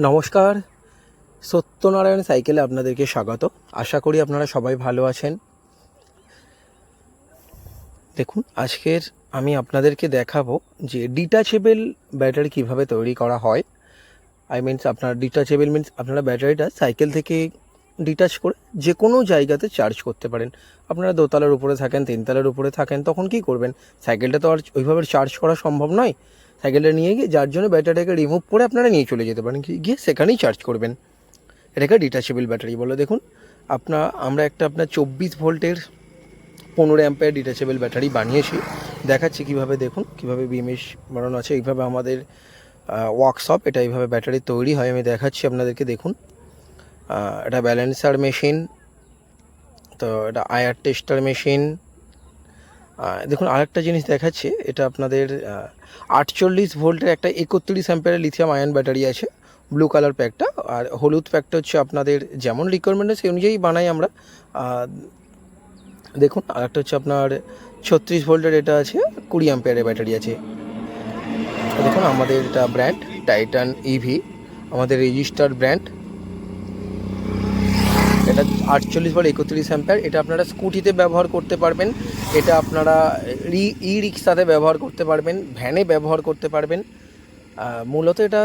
নমস্কার। সত্যনারায়ণ সাইকেলে আপনাদেরকে স্বাগত। আশা করি আপনারা সবাই ভালো আছেন। দেখুন, আজকের আমি আপনাদেরকে দেখাবো যে ডিটাচেবল ব্যাটারি কীভাবে তৈরি করা হয়। আই মিনস আপনার ডিটাচেবল মিনস আপনারা ব্যাটারিটা সাইকেল থেকে ডিটাচ করে যে কোনো জায়গাতে চার্জ করতে পারেন। আপনারা দোতলার উপরে থাকেন, তিনতলার উপরে থাকেন, তখন কি করবেন? সাইকেলটা তো আর ওইভাবে চার্জ করা সম্ভব নয়। সাইকেলটা নিয়ে গিয়ে যার জন্য ব্যাটারিটাকে রিমুভ করে আপনারা নিয়ে চলে যেতে পারেন। গিয়ে সেখানেই চার্জ করবেন। এটাকে ডিটাচেবল ব্যাটারি বলে। দেখুন আপনার আমরা একটা আপনার চব্বিশ ভোল্টের পনেরো অ্যাম্পের ডিটাচেবল ব্যাটারি বানিয়েছি। দেখাচ্ছি কীভাবে। দেখুন, কীভাবে বিমেশ বানানো আছে। এইভাবে আমাদের ওয়ার্কশপ এটা এইভাবে ব্যাটারি তৈরি হয়। আমি দেখাচ্ছি আপনাদেরকে। দেখুন এটা ব্যালেন্সার মেশিন তো এটা আয়ার টেস্টার মেশিন দেখুন, আরেকটা জিনিস দেখাচ্ছে। এটা আপনাদের আটচল্লিশ ভোল্টের একটা একত্রিশ অ্যাম্পেয়ারের লিথিয়াম আয়ন ব্যাটারি আছে ব্লু কালার প্যাকটা আর হলুদ প্যাকটা হচ্ছে আপনাদের যেমন রিকোয়ারমেন্ট সেই অনুযায়ী বানাই আমরা। দেখুন, আরেকটা হচ্ছে আপনার ছত্রিশ ভোল্টের এটা আছে, কুড়ি অ্যাম্পেয়ারের ব্যাটারি আছে। দেখুন, আমাদের এটা ব্র্যান্ড টাইটান ইভি আমাদের রেজিস্টার্ড ব্র্যান্ড এটা আটচল্লিশ বল একত্রিশ অ্যাম্পিয়ার এটা আপনারা স্কুটিতে ব্যবহার করতে পারবেন, এটা আপনারা ই রিক্সাতে ব্যবহার করতে পারবেন, ভ্যানে ব্যবহার করতে পারবেন। মূলত এটা